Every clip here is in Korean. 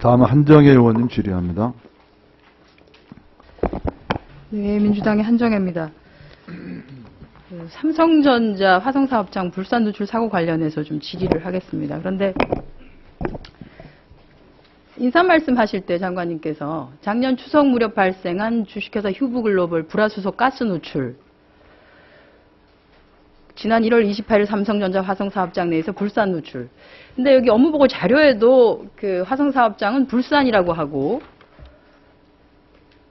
다음은 한정혜 의원님 질의합니다. 네, 민주당의 한정혜입니다. 그 삼성전자 화성사업장 불산 누출 사고 관련해서 좀 질의를 하겠습니다. 그런데 인사 말씀하실 때 장관님께서 작년 추석 무렵 발생한 주식회사 휴브글로벌 불화수소 가스 누출 지난 1월 28일 삼성전자 화성사업장 내에서 불산 누출. 근데 여기 업무보고 자료에도 그 화성사업장은 불산이라고 하고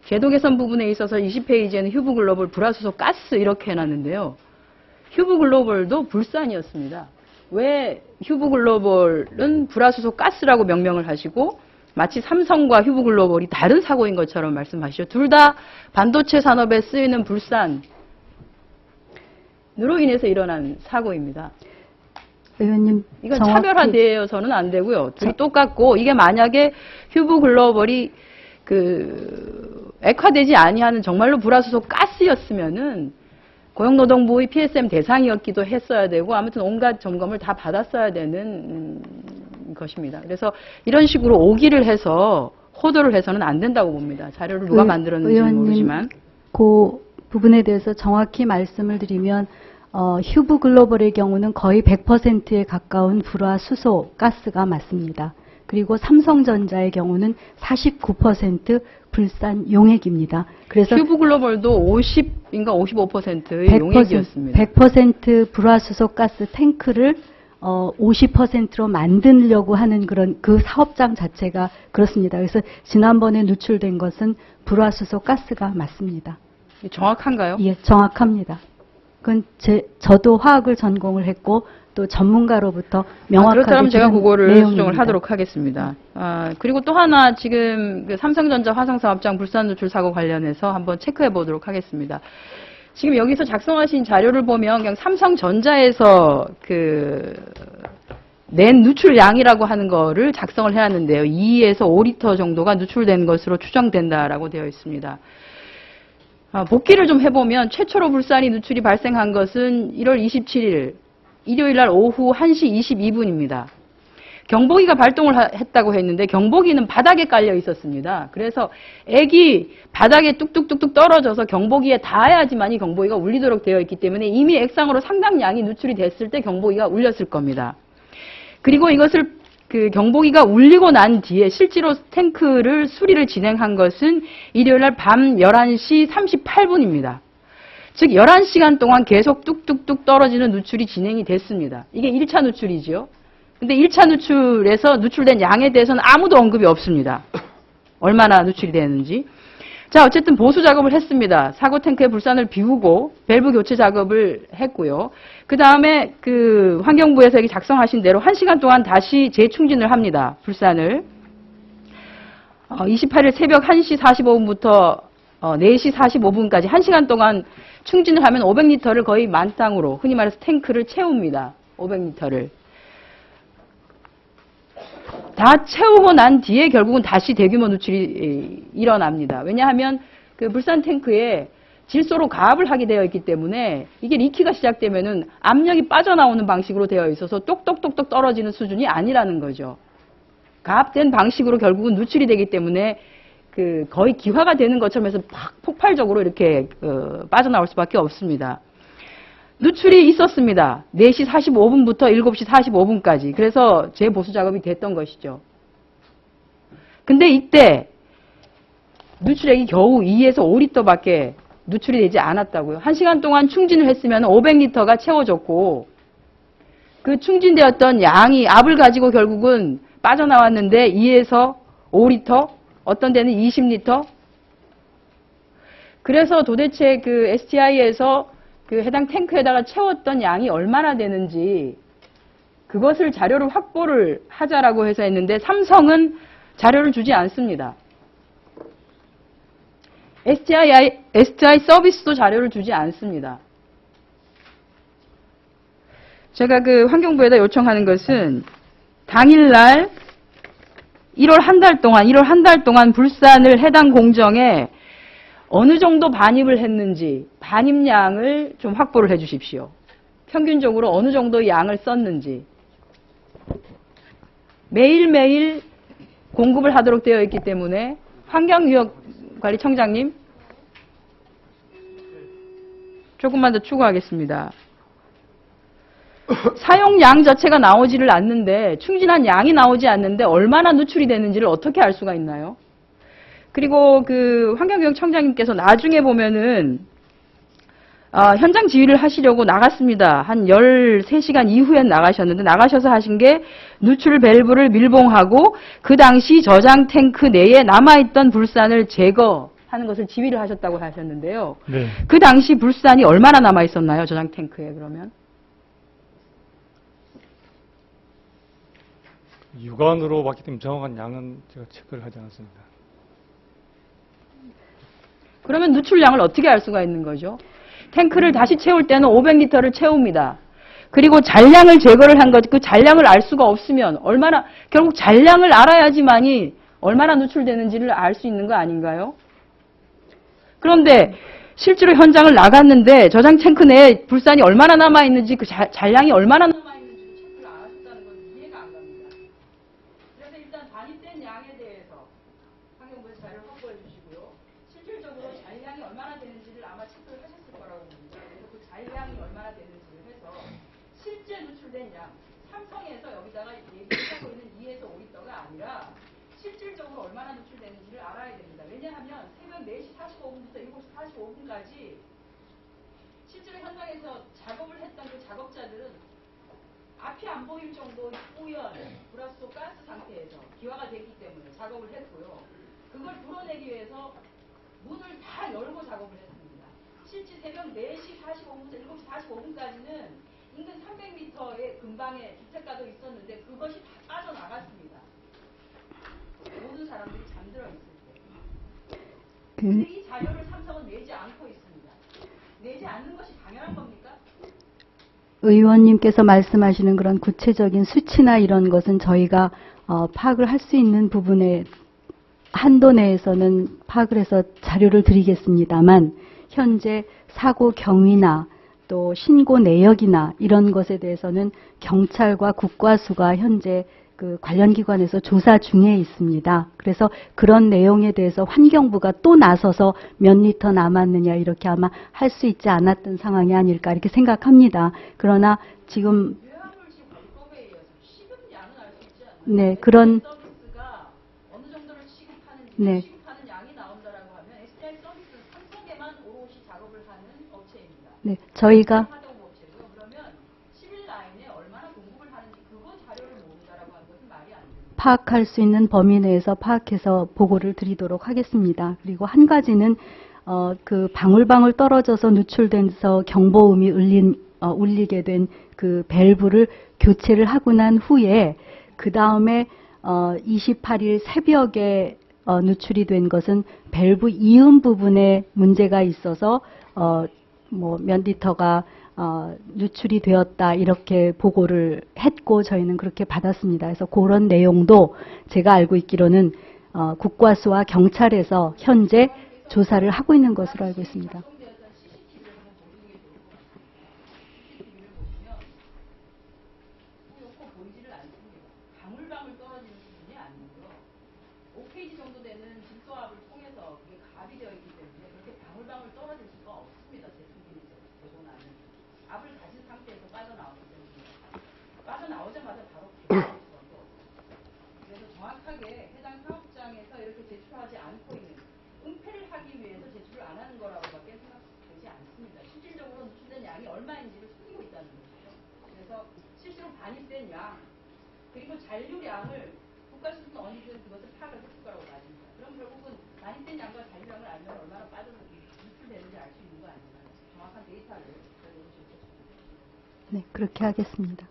궤도 개선 부분에 있어서 20페이지에는 휴브글로벌 불화수소 가스 이렇게 해놨는데요. 휴브글로벌도 불산이었습니다. 왜 휴브글로벌은 불화수소 가스라고 명명을 하시고 마치 삼성과 휴브글로벌이 다른 사고인 것처럼 말씀하시죠. 둘 다 반도체 산업에 쓰이는 불산 으로 인해서 일어난 사고입니다. 의원님 이건 정확히 차별화되어서는 안 되고요. 둘이 똑같고 이게 만약에 휴브 글로벌이 그 액화되지 아니하는 정말로 불화수소 가스였으면은 고용노동부의 PSM 대상이었기도 했어야 되고 아무튼 온갖 점검을 다 받았어야 되는 음, 것입니다. 그래서 이런 식으로 오기를 해서 호도를 해서는 안 된다고 봅니다. 자료를 누가 의- 만들었는지 의원님, 모르지만 그 부분에 대해서 정확히 말씀을 드리면 어, 휴브 글로벌의 경우는 거의 100%에 가까운 불화 수소 가스가 맞습니다. 그리고 삼성전자의 경우는 49% 불산 용액입니다. 그래서 휴브 글로벌도 50인가 55%의 100%, 용액이었습니다. 100% 불화수소 가스 탱크를 어, 50%로 만들려고 하는 그런 그 사업장 자체가 그렇습니다. 그래서 지난번에 누출된 것은 불화수소 가스가 맞습니다. 정확한가요? 예, 정확합니다. 그건 제, 저도 화학을 전공을 했고 또 전문가로부터 아, 명확하게 그렇다면 제가 그거를 내용입니다. 수정을 하도록 하겠습니다. 아, 그리고 또 하나 지금 그 삼성전자 화성사업장 불산 누출 사고 관련해서 한번 체크해 보도록 하겠습니다. 지금 여기서 작성하신 자료를 보면 그냥 삼성전자에서 그 낸 누출량이라고 하는 거를 작성을 해놨는데요. 2에서 5리터 정도가 누출된 것으로 추정된다라고 되어 있습니다. 아, 복기를 좀 해보면 최초로 불산이 누출이 발생한 것은 1월 27일 일요일 날 오후 1시 22분입니다. 경보기가 발동을 하- 했다고 했는데 경보기는 바닥에 깔려 있었습니다. 그래서 액이 바닥에 뚝뚝뚝뚝 떨어져서 경보기에 닿아야지만 이 경보기가 울리도록 되어 있기 때문에 이미 액상으로 상당량이 누출이 됐을 때 경보기가 울렸을 겁니다. 그리고 이것을 그 경보기가 울리고 난 뒤에 실제로 탱크를 수리를 진행한 것은 일요일 날 밤 11시 38분입니다. 즉 11시간 동안 계속 뚝뚝뚝 떨어지는 누출이 진행이 됐습니다. 이게 1차 누출이지요. 근데 1차 누출에서 누출된 양에 대해서는 아무도 언급이 없습니다. 얼마나 누출이 되는지. 자, 어쨌든 보수 작업을 했습니다. 사고 탱크의 불산을 비우고 밸브 교체 작업을 했고요. 그 다음에 그 환경부에서 작성하신 대로 1시간 동안 다시 재충진을 합니다. 불산을. 어, 28일 새벽 1시 45분부터 어, 4시 45분까지 1시간 동안 충진을 하면 500리터를 거의 만땅으로 흔히 말해서 탱크를 채웁니다. 500리터를. 다 채우고 난 뒤에 결국은 다시 대규모 누출이 에, 일어납니다. 왜냐하면 그 불산 탱크에 질소로 가압을 하게 되어 있기 때문에 이게 리키가 시작되면은 압력이 빠져나오는 방식으로 되어 있어서 똑똑똑똑 떨어지는 수준이 아니라는 거죠. 가압된 방식으로 결국은 누출이 되기 때문에 그 거의 기화가 되는 것처럼 해서 팍 폭발적으로 이렇게 어, 빠져나올 수밖에 없습니다. 누출이 있었습니다. 4시 45분부터 7시 45분까지. 그래서 재보수 작업이 됐던 것이죠. 근데 이때 누출액이 겨우 2에서 5리터밖에 누출이 되지 않았다고요. 1시간 동안 충진을 했으면 500리터가 채워졌고 그 충진되었던 양이 압을 가지고 결국은 빠져나왔는데 2에서 5리터, 어떤 데는 20리터. 그래서 도대체 그 STI에서 그 해당 탱크에다가 채웠던 양이 얼마나 되는지 그것을 자료를 확보를 하자라고 해서 했는데 삼성은 자료를 주지 않습니다. STI, STI 서비스도 자료를 주지 않습니다. 제가 그 환경부에다 요청하는 것은 당일날 1월 한 달 동안, 1월 한 달 동안 불산을 해당 공정에 어느 정도 반입을 했는지 반입량을 좀 확보를 해 주십시오. 평균적으로 어느 정도 양을 썼는지 매일매일 공급을 하도록 되어 있기 때문에 환경유역관리청장님 조금만 더 추가하겠습니다. 사용량 자체가 나오지를 않는데 충분한 양이 나오지 않는데 얼마나 누출이 되는지를 어떻게 알 수가 있나요? 그리고 그 환경유역청장님께서 나중에 보면은 아, 현장 지휘를 하시려고 나갔습니다. 한 13시간 이후에 나가셨는데 나가셔서 하신 게 누출 밸브를 밀봉하고 그 당시 저장 탱크 내에 남아있던 불산을 제거하는 것을 지휘를 하셨다고 하셨는데요. 네. 그 당시 불산이 얼마나 남아있었나요? 저장 탱크에 그러면? 육안으로 봤기 때문에 정확한 양은 제가 체크를 하지 않았습니다. 그러면 누출량을 어떻게 알 수가 있는 거죠? 탱크를 다시 채울 때는 500리터를 채웁니다. 그리고 잔량을 제거를 한 것, 그 잔량을 알 수가 없으면 얼마나, 결국 잔량을 알아야지만이 얼마나 누출되는지를 알 수 있는 거 아닌가요? 그런데 실제로 현장을 나갔는데 저장 탱크 내에 불산이 얼마나 남아 있는지 그 자- 잔량이 얼마나 남아 있는지 체크를 안 하셨다는 건 이해가 안 갑니다. 그래서 일단 반입된 양에 대해서 환경부에서 자료를 확보해 주시고요. 실질적으로 잔량이 얼마나 되는지를 아마 체크를 하셨을 거라고 봅니다. 그래서 그 잔량이 얼마나 되는지를 해서 실제 누출된 양, 삼성에서 여기다가 얘기하고 있는 2에서 5리터가 아니라 실질적으로 얼마나 누출되는지를 알아야 됩니다. 왜냐하면 새벽 4시 45분부터 7시 45분까지 실제로 현장에서 작업을 했던 그 작업자들은 앞이 안 보일 정도 뿌연 불화소 가스 상태에서 기화가 됐기 때문에 작업을 했고요. 그걸 풀어내기 위해서 문을 다 열고 작업을 했습니다. 실제 새벽 4시 45분부터 7시 45분까지는 인근 300m의 근방에 주택가도 있었는데 그것이 다 빠져나갔습니다. 모든 사람들이 잠들어 있을 때. 근데 그이 자료를 삼성은 내지 않고 있습니다. 내지 않는 것이 당연한 겁니까? 의원님께서 말씀하시는 그런 구체적인 수치나 이런 것은 저희가 어, 파악을 할 수 있는 부분에 한도 내에서는 파악을 해서 자료를 드리겠습니다만 현재 사고 경위나 또 신고 내역이나 이런 것에 대해서는 경찰과 국과수가 현재 그 관련 기관에서 조사 중에 있습니다. 그래서 그런 내용에 대해서 환경부가 또 나서서 몇 리터 남았느냐 이렇게 아마 할 수 있지 않았던 상황이 아닐까 이렇게 생각합니다. 그러나 지금? 네, 그런 서비스가 어느 정도를 취급하는지 네. 취급하는 양이 나온다라고 하면 SDI 서비스는 삼성에만 오롯이 작업을 하는 업체입니다. 네, 저희가 하동 업체고요. 그러면 11 라인에 얼마나 공급을 하는지 그거 자료를 모른다라고 하는 것은 말이 안 됩니다. 파악할 수 있는 범위 내에서 파악해서 보고를 드리도록 하겠습니다. 그리고 한 가지는 어, 그 방울방울 떨어져서 누출돼서 경보음이 울린, 어, 울리게 된 그 밸브를 교체를 하고 난 후에 그 다음에 어, 28일 새벽에 어, 누출이 된 것은 밸브 이음 부분에 문제가 있어서 어, 뭐몇 리터가 어, 누출이 되었다 이렇게 보고를 했고 저희는 그렇게 받았습니다. 그래서 그런 내용도 제가 알고 있기로는 어, 국과수와 경찰에서 현재 조사를 하고 있는 것으로 알고 있습니다. 뿌옇고 보이지를 않습니다. 방울방울 떨어지는 수준이 아니고요. 5kg 정도 되는 질소압을 통해서 그게 갑이 되어 있기 때문에 그렇게 방울방울 떨어질 수가 없습니다. 제품이 되고 나면 압을 가진 상태에서 빠져나오기 때문에 빠져나오자마자 바로 개발할 수밖에 없어요. 그래서 정확하게 해당 사업장에서 이렇게 제출하지 않고 있는 은폐를 하기 위해서 제출을 안 하는 거라고밖에 생각되지 않습니다. 실질적으로 누출된 얼마인지를 숨기고 있다는 거죠. 그래서 실제로 반입된 양 그리고 잔류량을 국가수는 어디든 그것을 파악을 했을 거라고 봐집니다. 그럼 결국은 반입된 양과 잔류량을 알면 얼마나 빠져 누출되는지 알 수 있는 거 아닌가요? 정확한 데이터를 저희로 제출해 주십니다. 네, 그렇게 하겠습니다.